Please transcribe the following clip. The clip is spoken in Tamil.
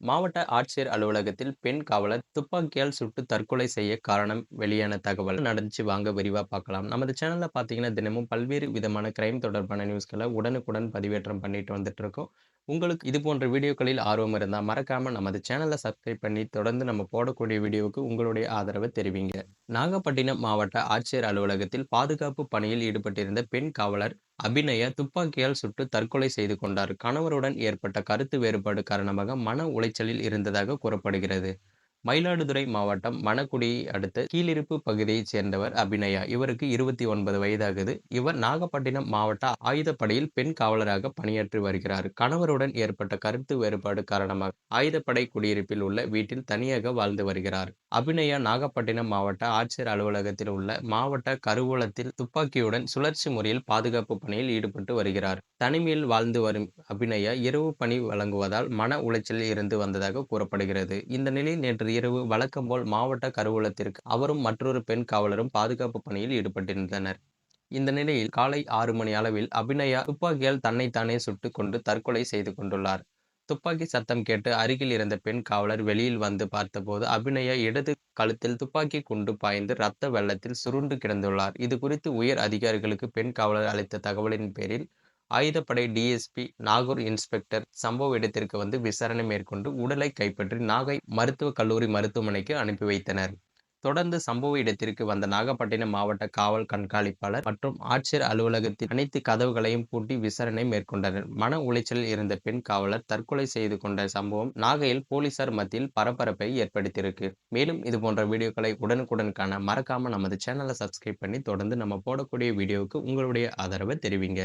மாவட்ட ஆட்சியர் அலுவலகத்தில் பெண் காவலர் துப்பாக்கியால் சுட்டு தற்கொலை செய்ய காரணம் வெளியான தகவல் நடந்துச்சு வாங்க விரிவாக பார்க்கலாம். நமது சேனலில் பார்த்தீங்கன்னா, தினமும் பல்வேறு விதமான கிரைம் தொடர்பான நியூஸ்களை உடனுக்குடன் பதிவேற்றம் பண்ணிட்டு வந்துட்டு இருக்கோம். உங்களுக்கு இது போன்ற வீடியோக்களில் ஆர்வம் இருந்தால் மறக்காமல் நமது சேனலை சப்ஸ்கிரைப் பண்ணி தொடர்ந்து நம்ம போடக்கூடிய வீடியோவுக்கு உங்களுடைய ஆதரவை தெரிவிங்க. நாகப்பட்டினம் மாவட்ட ஆட்சியர் அலுவலகத்தில் பாதுகாப்பு பணியில் ஈடுபட்டிருந்த பெண் காவலர் அபிநய துப்பாக்கியால் சுட்டு தற்கொலை செய்து கொண்டார். கணவருடன் ஏற்பட்ட கருத்து வேறுபாடு காரணமாக மன உளைச்சலில் இருந்ததாக கூறப்படுகிறது. மயிலாடுதுறை மாவட்டம் மணக்குடியை அடுத்த கீழிருப்பு பகுதியைச் சேர்ந்தவர் அபிநயா. இவருக்கு இருபத்தி ஒன்பது வயதாகுது. இவர் நாகப்பட்டினம் மாவட்ட ஆயுதப்படையில் பெண் காவலராக பணியாற்றி வருகிறார். கணவருடன் ஏற்பட்ட கருத்து வேறுபாடு காரணமாக ஆயுதப்படை குடியிருப்பில் உள்ள வீட்டில் தனியாக வாழ்ந்து வருகிறார். அபிநயா நாகப்பட்டினம் மாவட்ட ஆட்சியர் அலுவலகத்தில் உள்ள மாவட்ட கருவூலத்தில் துப்பாக்கியுடன் சுழற்சி முறையில் பாதுகாப்பு பணியில் ஈடுபட்டு வருகிறார். தனிமையில் வாழ்ந்து வரும் அபிநயா இரவு பணி வழங்குவதால் மன உளைச்சலில் இருந்து வந்ததாக கூறப்படுகிறது. இந்த நிலையில் நேற்று இரவு வழக்கம் போல் மாவட்ட கருவூலத்திற்கு அவரும் மற்றொரு பெண் காவலரும் பாதுகாப்பு பணியில் ஈடுபட்டிருந்தனர். இந்த நிலையில் காலை ஆறு மணி அளவில் அபிநயா துப்பாக்கியால் தன்னைத்தானே சுட்டு கொண்டு தற்கொலை செய்து கொண்டுள்ளார். துப்பாக்கி சத்தம் கேட்டு அருகில் இருந்த பெண் காவலர் வெளியில் வந்து பார்த்தபோது அபிநயா இடது கழுத்தில் துப்பாக்கி குண்டு பாய்ந்து இரத்த வெள்ளத்தில் சுருண்டு கிடந்துள்ளார். இது குறித்து உயர் அதிகாரிகளுக்கு பெண் காவலர் அளித்த தகவலின் பேரில் ஆயுதப்படை டிஎஸ்பி நாகூர் இன்ஸ்பெக்டர் சம்பவ இடத்திற்கு வந்து விசாரணை மேற்கொண்டு உடலை கைப்பற்றி நாகை மருத்துவக் கல்லூரி மருத்துவமனைக்கு அனுப்பி வைத்தனர். தொடர்ந்து சம்பவ இடத்திற்கு வந்த நாகப்பட்டினம் மாவட்ட காவல் கண்காணிப்பாளர் மற்றும் ஆட்சியர் அலுவலகத்தின் அனைத்து கதவுகளையும் பூட்டி விசாரணை மேற்கொண்டனர். மன உளைச்சலில் இருந்த பெண் காவலர் தற்கொலை செய்து கொண்ட சம்பவம் நாகையில் போலீசார் மத்தியில் பரபரப்பை ஏற்படுத்தியிருக்கு. மேலும் இது போன்ற வீடியோக்களை உடனுக்குடன் காண மறக்காம நமது சேனலை சப்ஸ்கிரைப் பண்ணி தொடர்ந்து நம்ம போடக்கூடிய வீடியோவுக்கு உங்களுடைய ஆதரவை தெரிவிங்க.